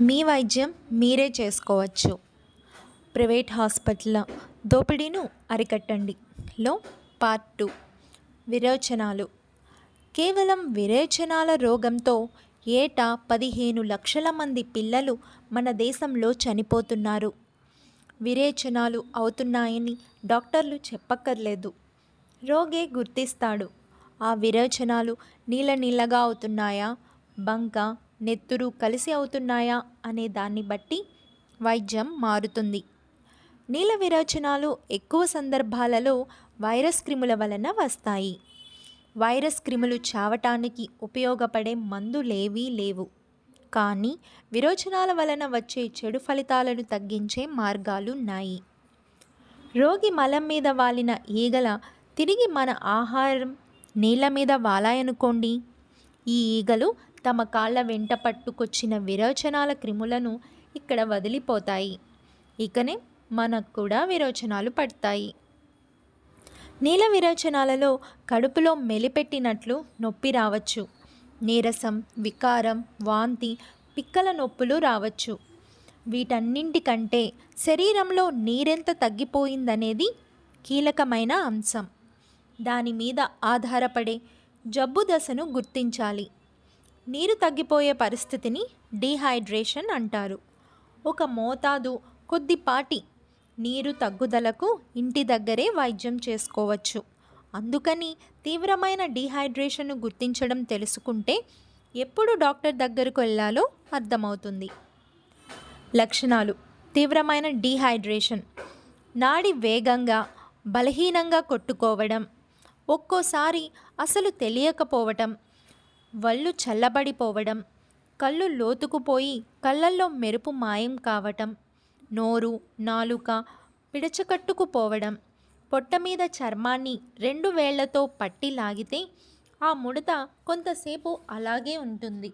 మీ వైద్యం మీరే చేసుకోవచ్చు. ప్రైవేట్ హాస్పిటల్ దోపిడీను అరికట్టండి. లో పార్ట్ టూ. విరోచనాలు. కేవలం విరేచనాల రోగంతో ఏటా పదిహేను లక్షల మంది పిల్లలు మన దేశంలో చనిపోతున్నారు. విరేచనాలు అవుతున్నాయని డాక్టర్లు చెప్పక్కర్లేదు. రోగే గుర్తిస్తాడు. ఆ విరేచనాలు నీళ్ళ నీళ్ళగా అవుతున్నాయా? బంక నెత్తురు కలిసి అవుతున్నాయా అనే దాన్ని బట్టి వైద్యం మారుతుంది. నీల విరోచనాలు ఎక్కువ సందర్భాలలో వైరస్ క్రిముల వలన వస్తాయి. వైరస్ క్రిములు చావటానికి ఉపయోగపడే మందులేవీ లేవు కానీ విరోచనాల వలన వచ్చే చెడు ఫలితాలను తగ్గించే మార్గాలున్నాయి రోగి మలం మీద వాలిన ఈగల తిరిగి మన ఆహారం నీళ్ళ మీద వాలాయనుకోండి. ఈ ఈగలు తమ కాళ్ళ వెంట పట్టుకొచ్చిన విరోచనాల క్రిములను ఇక్కడ వదిలిపోతాయి. ఇకనే మనకు కూడా విరోచనాలు పడతాయి. నీల విరోచనాలలో కడుపులో మెలిపెట్టినట్లు నొప్పి రావచ్చు. నీరసం వికారం వాంతి పిక్కల నొప్పులు రావచ్చు. వీటన్నింటికంటే శరీరంలో నీరెంత తగ్గిపోయిందనేది కీలకమైన అంశం. దాని మీద ఆధారపడే జబ్బు దశను గుర్తించాలి. నీరు తగ్గిపోయే పరిస్థితిని డీహైడ్రేషన్ అంటారు. ఒక మోతాదు కొద్దిపాటి నీరు తగ్గుదలకు ఇంటి దగ్గరే వైద్యం చేసుకోవచ్చు. అందుకని తీవ్రమైన డీహైడ్రేషన్ను గుర్తించడం తెలుసుకుంటే ఎప్పుడు డాక్టర్ దగ్గరకు వెళ్ళాలో అర్థమవుతుంది. లక్షణాలు. తీవ్రమైన డీహైడ్రేషన్. నాడి వేగంగా బలహీనంగా కొట్టుకోవడం. ఒక్కోసారి అసలు తెలియకపోవటం. వళ్ళు చల్లబడిపోవడం కళ్ళు లోతుకుపోయి కళ్ళల్లో మెరుపు మాయం కావటం నోరు నాలుక పిడచకట్టుకుపోవడం పొట్ట మీద చర్మాన్ని రెండు వేళ్ళతో పట్టి లాగితే ఆ ముడత కొంతసేపు అలాగే ఉంటుంది.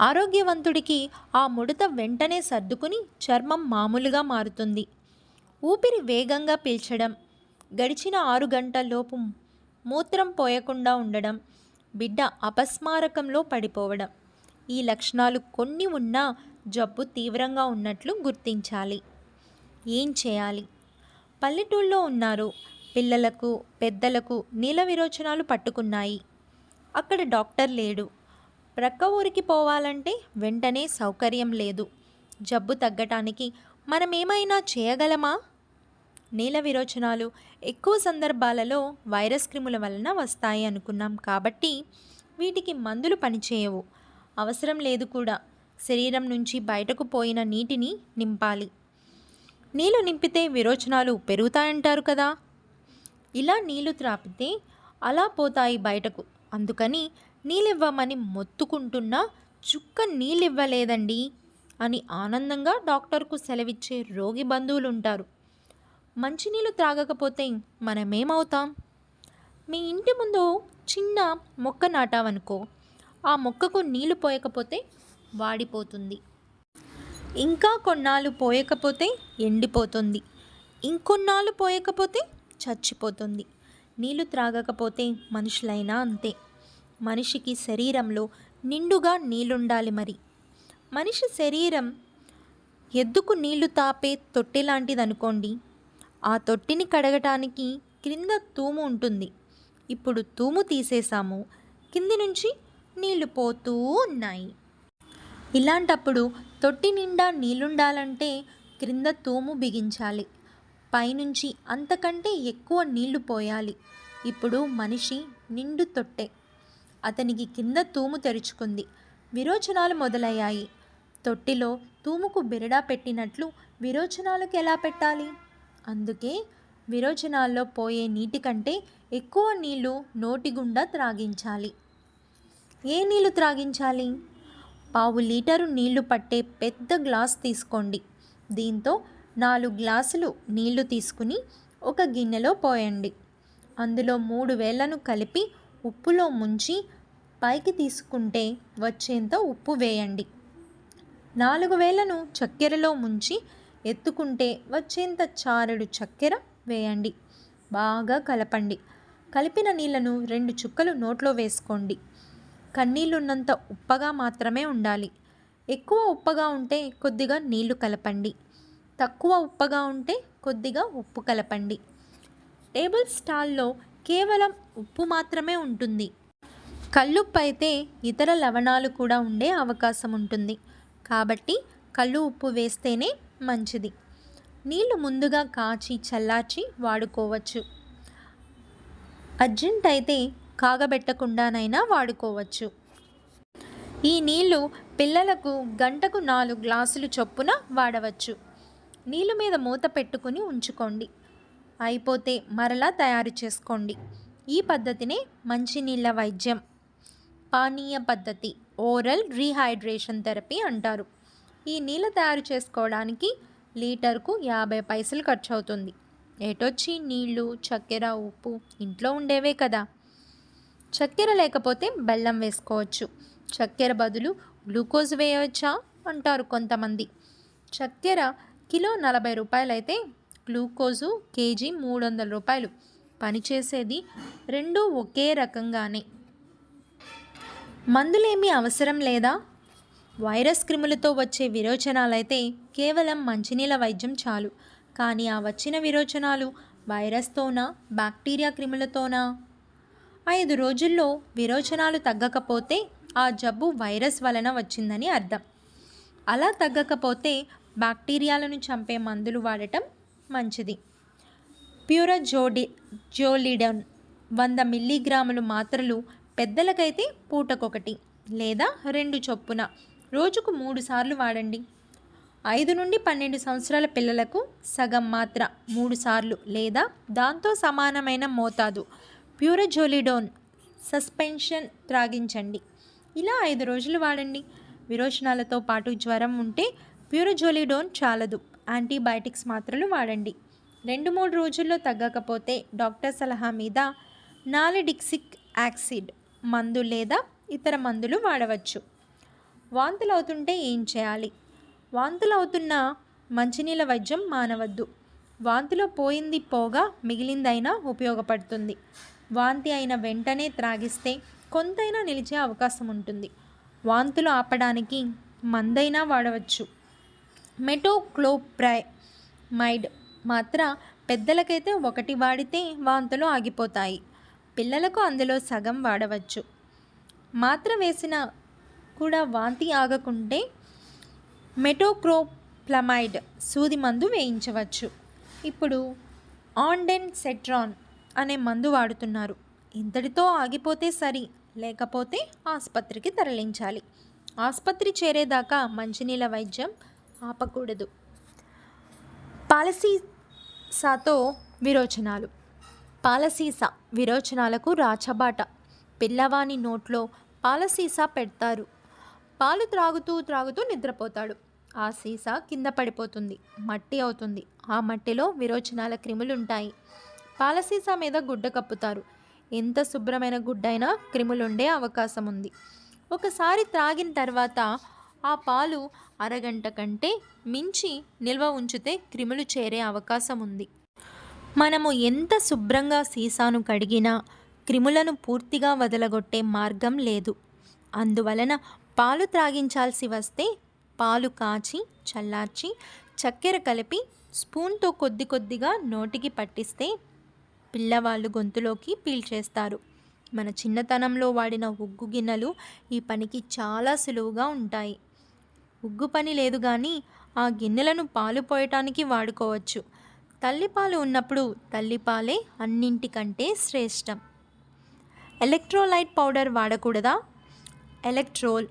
ఆరోగ్యవంతుడికి ఆ ముడత వెంటనే సర్దుకుని చర్మం మామూలుగా మారుతుంది. ఊపిరి వేగంగా పీల్చడం గడిచిన ఆరు గంటల్లోపు మూత్రం పోయకుండా ఉండడం బిడ్డ అపస్మారకంలో పడిపోవడం. ఈ లక్షణాలు కొన్ని ఉన్నా జబ్బు తీవ్రంగా ఉన్నట్లు గుర్తించాలి. ఏం చేయాలి? పల్లెటూళ్ళలో ఉన్నారు. పిల్లలకు పెద్దలకు నీల విరోచనాలు పట్టుకున్నాయి. అక్కడ డాక్టర్ లేడు. ప్రక్క ఊరికి పోవాలంటే వెంటనే సౌకర్యం లేదు. జబ్బు తగ్గటానికి మనం ఏమైనా చేయగలమా? నీల విరోచనాలు ఎక్కువ సందర్భాలలో వైరస్ క్రిముల వలన వస్తాయి అనుకున్నాం కాబట్టి వీటికి మందులు పనిచేయవు. అవసరం లేదు కూడా. శరీరం నుంచి బయటకు పోయిన నీటిని నింపాలి. నీళ్ళు నింపితే విరోచనాలు పెరుగుతాయంటారు కదా? ఇలా నీళ్ళు త్రాపితే అలా పోతాయి బయటకు. అందుకని నీళ్ళివ్వమని మొత్తుకుంటున్నా చుక్క నీళ్ళివ్వలేదండి అని ఆనందంగా డాక్టర్కు సెలవిచ్చే రోగి బంధువులు ఉంటారు మంచినీళ్ళు త్రాగకపోతే మనమేమవుతాం? మీ ఇంటి ముందు చిన్న మొక్క నాటావనుకో ఆ మొక్కకు నీళ్ళు పోయకపోతే వాడిపోతుంది. ఇంకా కొన్నాళ్ళు పోయకపోతే ఎండిపోతుంది. ఇంకొన్నాళ్ళు పోయకపోతే చచ్చిపోతుంది. నీళ్ళు త్రాగకపోతే మనుషులైనా అంతే. మనిషికి శరీరంలో నిండుగా నీళ్ళుండాలి మరి. మనిషి శరీరం ఎద్దుకు నీళ్ళు తాపే తొట్టెలాంటిదనుకోండి ఆ తొట్టిని కడగటానికి క్రింద తూము ఉంటుంది. ఇప్పుడు తూము తీసేసాము కింది నుంచి నీళ్ళు పోతూ ఉన్నాయి. ఇలాంటప్పుడు తొట్టి నిండా నీళ్ళుండాలంటే క్రింద తూము బిగించాలి. పైనుంచి అంతకంటే ఎక్కువ నీళ్ళు పోయాలి. ఇప్పుడు మనిషి నిండు తొట్టే. అతనికి కింద తూము తెరుచుకుంది. విరోచనాలు మొదలయ్యాయి. తొట్టిలో తూముకు బిరడా పెట్టినట్లు విరోచనాలకు ఎలా పెట్టాలి? అందుకే విరోచనాల్లో పోయే నీటి కంటే ఎక్కువ నీళ్ళు నోటి గుండా త్రాగించాలి. ఏ నీళ్ళు త్రాగించాలి? పావు లీటరు నీళ్ళు పట్టే పెద్ద గ్లాస్ తీసుకోండి. దీంతో నాలుగు గ్లాసులు నీళ్ళు తీసుకుని ఒక గిన్నెలో పోయండి. అందులో మూడు వేళ్ళను కలిపి ఉప్పులో ముంచి పైకి తీసుకుంటే వచ్చేంత ఉప్పు వేయండి. నాలుగు వేలను చక్కెరలో ముంచి ఎత్తుకుంటే వచ్చేంత చారెడు చక్కెర వేయండి. బాగా కలపండి. కలిపిన నీళ్ళను రెండు చుక్కలు నోట్లో వేసుకోండి. కన్నీళ్ళున్నంత ఉప్పగా మాత్రమే ఉండాలి. ఎక్కువ ఉప్పగా ఉంటే కొద్దిగా నీళ్ళు కలపండి. తక్కువ ఉప్పగా ఉంటే కొద్దిగా ఉప్పు కలపండి. టేబుల్ స్టాల్లో కేవలం ఉప్పు మాత్రమే ఉంటుంది. కళ్ళుప్పు అయితే ఇతర లవణాలు కూడా ఉండే అవకాశం ఉంటుంది. కాబట్టి కళ్ళు ఉప్పు వేస్తేనే మంచిది. నీళ్ళు ముందుగా కాచి చల్లార్చి వాడుకోవచ్చు. అర్జెంట్ అయితే కాగబెట్టకుండానైనా వాడుకోవచ్చు. ఈ నీళ్ళు పిల్లలకు గంటకు నాలుగు గ్లాసులు చొప్పున వాడవచ్చు. నీళ్ళు మీద మూత పెట్టుకుని ఉంచుకోండి. అయిపోతే మరలా తయారు చేసుకోండి. ఈ పద్ధతినే మంచినీళ్ళ వైద్యం. పానీయ పద్ధతి ఓరల్ రీహైడ్రేషన్ థెరపీ అంటారు. ఈ నీళ్ళు తయారు చేసుకోవడానికి లీటర్కు యాభై పైసలు ఖర్చు అవుతుంది ఏటొచ్చి నీళ్ళు చక్కెర ఉప్పు ఇంట్లో ఉండేవే కదా. చక్కెర లేకపోతే బెల్లం వేసుకోవచ్చు. చక్కెర బదులు గ్లూకోజ్ వేయవచ్చా? అంటారు కొంతమంది. చక్కెర కిలో నలభై రూపాయలు అయితే గ్లూకోజు కేజీ మూడు వందల రూపాయలు పనిచేసేది రెండు ఒకే రకంగానే. మందులేమీ అవసరం లేదా? వైరస్ క్రిములతో వచ్చే విరోచనాలైతే కేవలం మంచినీళ్ళ వైద్యం చాలు. కానీ ఆ వచ్చిన విరోచనాలు వైరస్తోనా బ్యాక్టీరియా క్రిములతోనా? ఐదు రోజుల్లో విరోచనాలు తగ్గకపోతే ఆ జబ్బు వైరస్ వలన వచ్చిందని అర్థం. అలా తగ్గకపోతే బ్యాక్టీరియాలను చంపే మందులు వాడటం మంచిది. ప్యూరజోడి జోలిడన్ వంద మిల్లీగ్రాములు మాత్రలు పెద్దలకైతే పూటకొకటి లేదా రెండు చొప్పున. రోజుకు మూడు సార్లు వాడండి. ఐదు నుండి పన్నెండు సంవత్సరాల పిల్లలకు సగం మాత్ర మూడు సార్లు లేదా దాంతో సమానమైన మోతాదు. ప్యూరజోలిడోన్ సస్పెన్షన్ త్రాగించండి. ఇలా ఐదు రోజులు వాడండి. విరోచనాలతో పాటు జ్వరం ఉంటే ప్యూరజోలిడోన్ చాలదు. యాంటీబయాటిక్స్ మాత్రలు వాడండి. రెండు మూడు రోజుల్లో తగ్గకపోతే డాక్టర్ సలహా మీద నాలిడిక్సిక్ యాక్సిడ్ మందు లేదా ఇతర మందులు వాడవచ్చు. వాంతులు అవుతుంటే ఏం చేయాలి? వాంతులు అవుతున్న మంచినీళ్ళ వైద్యం మానవద్దు. వాంతిలో పోయింది పోగా మిగిలిందైనా ఉపయోగపడుతుంది. వాంతి అయిన వెంటనే త్రాగిస్తే కొంతైనా నిలిచే అవకాశం ఉంటుంది. వాంతులు ఆపడానికి మందైనా వాడవచ్చు. మెటోక్లోప్రైమైడ్ మాత్ర పెద్దలకైతే ఒకటి వాడితే వాంతులు ఆగిపోతాయి. పిల్లలకు అందులో సగం వాడవచ్చు. మాత్ర వేసిన కూడా వాంతి ఆగకుంటే మెటోక్రోప్లమైడ్ సూది మందు వేయించవచ్చు. ఇప్పుడు ఆండెన్ సెట్రాన్ అనే మందు వాడుతున్నారు. ఇంతటితో ఆగిపోతే సరి లేకపోతే ఆసుపత్రికి తరలించాలి. ఆసుపత్రి చేరేదాకా మంచినీళ్ళ వైద్యం ఆపకూడదు. పాలసీసాతో విరోచనాలు. పాలసీసా విరోచనాలకు రాచబాట. పిల్లవాని నోట్లో పాలసీసా పెడతారు. పాలు త్రాగుతూ త్రాగుతూ నిద్రపోతాడు. ఆ సీసా కింద పడిపోతుంది. మట్టి అవుతుంది. ఆ మట్టిలో విరోచనాల క్రిములుంటాయి. పాలసీసా మీద గుడ్డ కప్పుతారు. ఎంత శుభ్రమైన గుడ్డైనా క్రిములుండే అవకాశం ఉంది ఒకసారి త్రాగిన తర్వాత ఆ పాలు అరగంట కంటే మించి నిల్వ ఉంచితే క్రిములు చేరే అవకాశం ఉంది మనము ఎంత శుభ్రంగా సీసాను కడిగినా క్రిములను పూర్తిగా వదలగొట్టే మార్గం లేదు. అందువలన పాలు త్రాగించాల్సి వస్తే పాలు కాచి చల్లార్చి చక్కెర కలిపి స్పూన్తో కొద్ది కొద్దిగా నోటికి పట్టిస్తే పిల్లవాళ్ళు గొంతులోకి పీల్చేస్తారు. మన చిన్నతనంలో వాడిన ఉగ్గు గిన్నెలు ఈ పనికి చాలా సులువుగా ఉంటాయి. ఉగ్గు పని లేదు కానీ ఆ గిన్నెలను పాలు పోయటానికి వాడుకోవచ్చు. తల్లిపాలు ఉన్నప్పుడు తల్లిపాలే అన్నింటికంటే శ్రేష్టం. ఎలక్ట్రోలైట్ పౌడర్ వాడకూడదా? ఎలక్ట్రోల్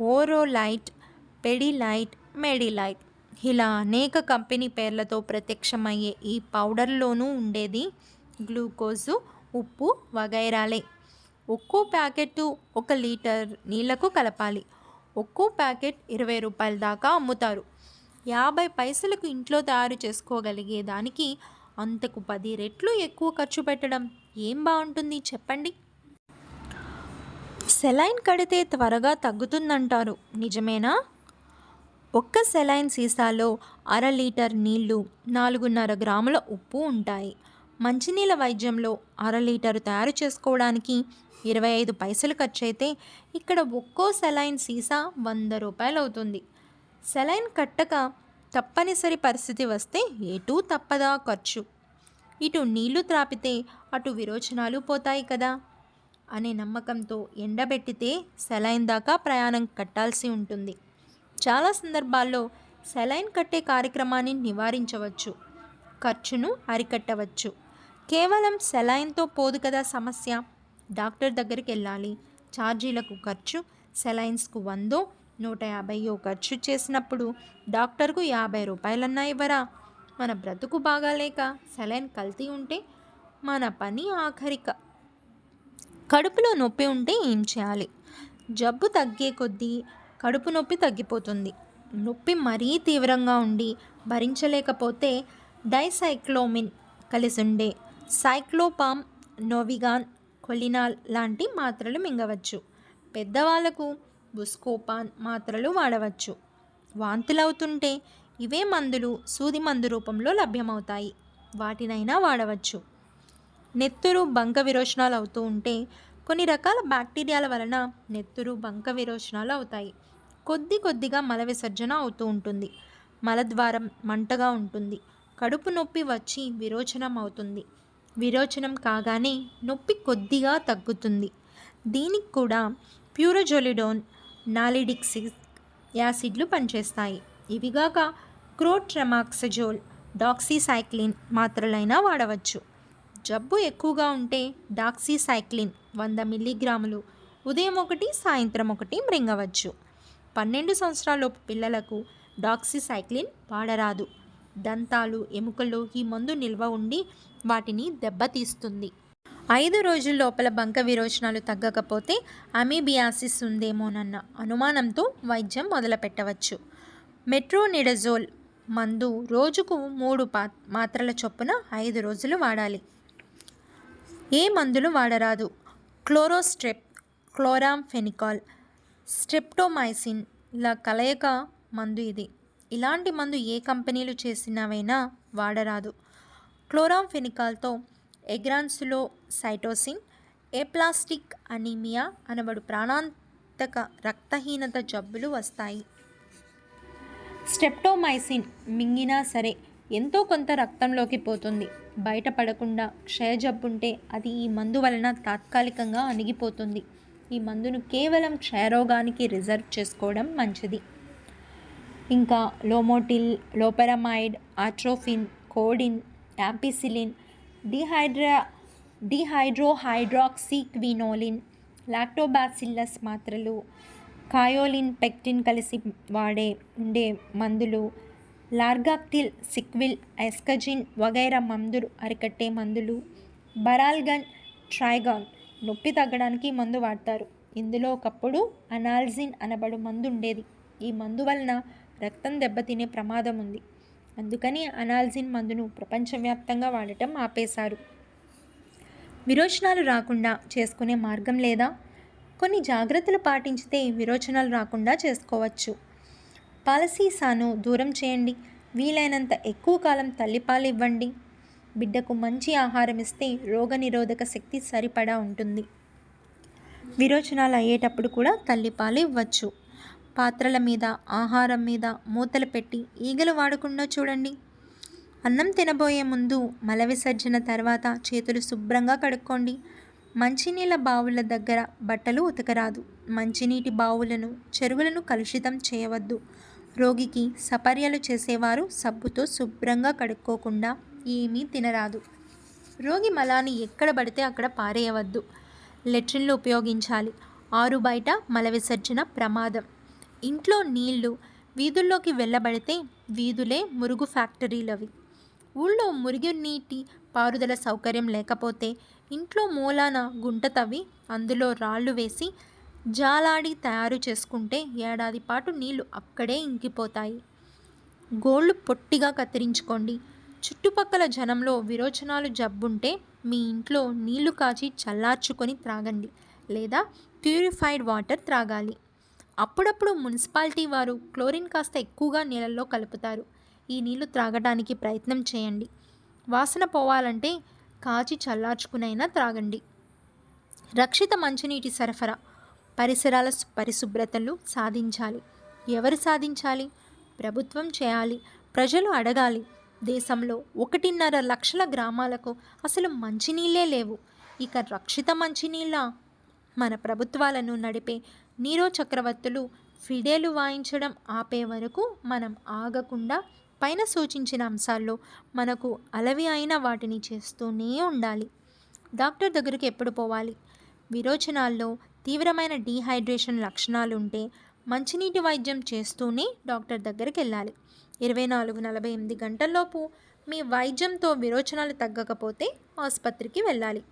ఓరోలైట్ పెడిలైట్ మెడిలైట్ ఇలా అనేక కంపెనీ పేర్లతో ప్రత్యక్షమయ్యే ఈ పౌడర్లోనూ ఉండేది గ్లూకోజు ఉప్పు వగైరాలే. ఒక్కో ప్యాకెట్ ఒక లీటర్ నీళ్ళకు కలపాలి. ఒక్కో ప్యాకెట్ ఇరవై రూపాయల దాకా అమ్ముతారు. యాభై పైసలకు ఇంట్లో తయారు చేసుకోగలిగే దానికి అంతకు పది రెట్లు ఎక్కువ ఖర్చు పెట్టడం ఏం బాగుంటుంది చెప్పండి? సెలైన్ కడితే త్వరగా తగ్గుతుందంటారు. నిజమేనా? ఒక్క సెలైన్ సీసాలో అర లీటర్ నీళ్ళు నాలుగున్నర గ్రాముల ఉప్పు ఉంటాయి. మంచినీళ్ళ వైద్యంలో అర లీటరు తయారు చేసుకోవడానికి ఇరవై ఐదు పైసలు ఖర్చయితే ఇక్కడ ఒక్కో సెలైన్ సీసా వంద రూపాయలు అవుతుంది సెలైన్ కట్టక తప్పనిసరి పరిస్థితి వస్తే ఎటూ తప్పదా ఖర్చు. ఇటు నీళ్ళు త్రాపితే అటు విరోచనాలు పోతాయి కదా. అనే నమ్మకంతో ఎండబెట్టితే సెలైన్ దాకా ప్రయాణం కట్టాల్సి ఉంటుంది. చాలా సందర్భాల్లో సెలైన్ కట్టే కార్యక్రమాన్ని నివారించవచ్చు ఖర్చును అరికట్టవచ్చు. కేవలం సెలైన్తో పోదు కదా సమస్య. డాక్టర్ దగ్గరికి వెళ్ళాలి. ఛార్జీలకు ఖర్చు సెలైన్స్కు వందో నూట యాభైయో ఖర్చు చేసినప్పుడు డాక్టర్కు యాభై రూపాయలన్నా ఇవ్వరా? మన బ్రతుకు బాగాలేక సెలైన్ కల్తీ ఉంటే మన పని ఆఖరిక. కడుపులో నొప్పి ఉంటే ఏం చేయాలి? జబ్బు తగ్గే కొద్దీ కడుపు నొప్పి తగ్గిపోతుంది. నొప్పి మరీ తీవ్రంగా ఉండి భరించలేకపోతే డైసైక్లోమిన్ కలిసి ఉండే సైక్లోపామ్ నోవిగాన్ కొలినాల్ లాంటి మాత్రలు మింగవచ్చు. పెద్దవాళ్ళకు బుస్కోపాన్ మాత్రలు వాడవచ్చు. వాంతులవుతుంటే ఇవే మందులు సూది మందు రూపంలో లభ్యమవుతాయి. వాటినైనా వాడవచ్చు. నెత్తురు బంక విరోచనాలు అవుతూ ఉంటే కొన్ని రకాల బ్యాక్టీరియాల వలన నెత్తురు బంక విరోచనాలు అవుతాయి. కొద్ది కొద్దిగా మల విసర్జన అవుతూ ఉంటుంది. మలద్వారం మంటగా ఉంటుంది. కడుపు నొప్పి వచ్చి విరోచనం అవుతుంది. విరోచనం కాగానే నొప్పి కొద్దిగా తగ్గుతుంది. దీనికి కూడా ప్యూరోజోలిడోన్ నాలిడిక్సిస్ యాసిడ్లు పనిచేస్తాయి. ఇవిగాక క్రోట్రమాక్సజోల్ డాక్సీసైక్లిన్ మాత్రలైనా వాడవచ్చు. జబ్బు ఎక్కువగా ఉంటే డాక్సీసైక్లిన్ వంద మిల్లీగ్రాములు ఉదయం ఒకటి సాయంత్రం ఒకటి మృంగవచ్చు. పన్నెండు సంవత్సరాలలోపు పిల్లలకు డాక్సీసైక్లిన్ వాడరాదు. దంతాలు ఎముకల్లో ఈ మందు నిల్వ ఉండి వాటిని దెబ్బతీస్తుంది. ఐదు రోజుల లోపల బంక విరోచనాలు తగ్గకపోతే అమీబియాసిస్ ఉందేమోనన్న అనుమానంతో వైద్యం మొదలుపెట్టవచ్చు. మెట్రోనిడజోల్ మందు రోజుకు మూడు పా మాత్రల చొప్పున ఐదు రోజులు వాడాలి. ఏ మందులు వాడరాదు? క్లోరోస్ట్రెప్ క్లోరాంఫెనికాల్ స్ట్రెప్టోమైసిన్ ఇలా కలయిక మందు ఇది. ఇలాంటి మందు ఏ కంపెనీలు చేసినవైనా వాడరాదు. క్లోరాంఫెనికాల్తో ఎగ్రాన్సులో సైటోసిన్ ఏప్లాస్టిక్ అనీమియా అనబడు ప్రాణాంతక రక్తహీనత జబ్బులు వస్తాయి. స్టెప్టోమైసిన్ మింగినా సరే ఎంతో కొంత రక్తంలోకి పోతుంది. బయటపడకుండా క్షయజబ్బుంటే అది ఈ మందు వలన తాత్కాలికంగా అణిగిపోతుంది. ఈ మందును కేవలం క్షయరోగానికి రిజర్వ్ చేసుకోవడం మంచిది. ఇంకా Lomotil loperamide atropine codeine ampicillin డిహైడ్రా డిహైడ్రోహైడ్రాక్సిక్వినోలిన్ lactobacillus మాత్రలు కాయోలిన్ పెక్టిన్ కలిసి వాడే ఉండే మందులు లార్గాక్టిల్ సిక్విల్ ఎస్కజిన్ వగైరా మందులు అరికట్టే మందులు బరాల్గన్ ట్రైగాన్ నొప్పి తగ్గడానికి మందు వాడతారు. ఇందులో ఒకప్పుడు అనాల్జిన్ అనబడు మందు ఉండేది ఈ మందు వలన రక్తం దెబ్బతినే ప్రమాదం ఉంది. అందుకని అనాల్జిన్ మందును ప్రపంచవ్యాప్తంగా వాడటం ఆపేశారు. విరోచనాలు రాకుండా చేసుకునే మార్గం లేదా? కొన్ని జాగ్రత్తలు పాటించితే విరోచనాలు రాకుండా చేసుకోవచ్చు. పాలసీసాను దూరం చేయండి. వీలైనంత ఎక్కువ కాలం తల్లిపాలు ఇవ్వండి. బిడ్డకు మంచి ఆహారం ఇస్తే రోగనిరోధక శక్తి సరిపడా ఉంటుంది. విరోచనాలు అయ్యేటప్పుడు కూడా తల్లిపాలు ఇవ్వచ్చు. పాత్రల మీద ఆహారం మీద మూతలు పెట్టి ఈగలు వాడకుండా చూడండి. అన్నం తినబోయే ముందు మల విసర్జన తర్వాత చేతులు శుభ్రంగా కడుక్కోండి. మంచినీళ్ళ బావుల దగ్గర బట్టలు ఉతకరాదు. మంచినీటి బావులను చెరువులను కలుషితం చేయవద్దు. రోగికి సపర్యలు చేసేవారు సబ్బుతో శుభ్రంగా కడుక్కోకుండా ఏమీ తినరాదు. రోగి మలాన్ని ఎక్కడ పడితే అక్కడ పారేయవద్దు. లెట్రిన్లు ఉపయోగించాలి. ఆరు బయట మల విసర్జన ప్రమాదం. ఇంట్లో నీళ్ళు వీధుల్లోకి వెళ్ళబడితే వీధులే మురుగు ఫ్యాక్టరీలవి. ఊళ్ళో మురుగు నీటి పారుదల సౌకర్యం లేకపోతే ఇంట్లో మూలాన గుంట తవ్వి అందులో రాళ్ళు వేసి జాలాడి తయారు చేసుకుంటే ఏడాది పాటు నీళ్ళు అక్కడే ఇంకిపోతాయి. గోళ్ళు పొట్టిగా కత్తిరించుకోండి. చుట్టుపక్కల జనంలో విరోచనాలు జబ్బుంటే మీ ఇంట్లో నీళ్ళు కాచి చల్లార్చుకొని త్రాగండి లేదా ప్యూరిఫైడ్ వాటర్ త్రాగాలి. అప్పుడప్పుడు మున్సిపాలిటీ వారు క్లోరిన్ కాస్త ఎక్కువగా నీళ్ళల్లో కలుపుతారు. ఈ నీళ్ళు త్రాగడానికి ప్రయత్నం చేయండి. వాసన పోవాలంటే కాచి చల్లార్చుకునైనా త్రాగండి. రక్షిత మంచినీటి సరఫరా పరిసరాల పరిశుభ్రతలు సాధించాలి. ఎవరు సాధించాలి? ప్రభుత్వం చేయాలి. ప్రజలు అడగాలి. దేశంలో ఒకటిన్నర లక్షల గ్రామాలకు అసలు మంచినీళ్ళే లేవు. ఇక రక్షిత మంచినీళ్ళ? మన ప్రభుత్వాలను నడిపే నీరో చక్రవర్తులు ఫిడేలు వాయించడం ఆపే వరకు మనం ఆగకుండా పైన సూచించిన అంశాల్లో మనకు అలవి అయిన వాటిని చేస్తూనే ఉండాలి. డాక్టర్ దగ్గరికి ఎప్పుడు పోవాలి? విరోచనాల్లో తీవ్రమైన డీహైడ్రేషన్ లక్షణాలు ఉంటే మంచినీటి వైద్యం చేస్తూనే డాక్టర్ దగ్గరికి వెళ్ళాలి ఇరవై నాలుగు నలభై ఎనిమిది గంటల్లోపు మీ వైద్యంతో విరోచనాలు తగ్గకపోతే ఆసుపత్రికి వెళ్ళాలి.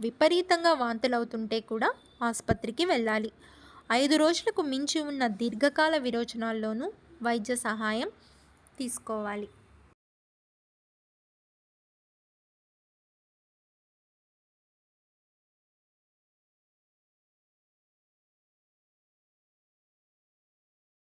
విపరీతంగా వాంతులవుతుంటే కూడా ఆసుపత్రికి వెళ్ళాలి. ఐదు రోజులకు మించి ఉన్న దీర్ఘకాల విరోచనాల్లోనూ వైద్య సహాయం తీసుకోవాలి.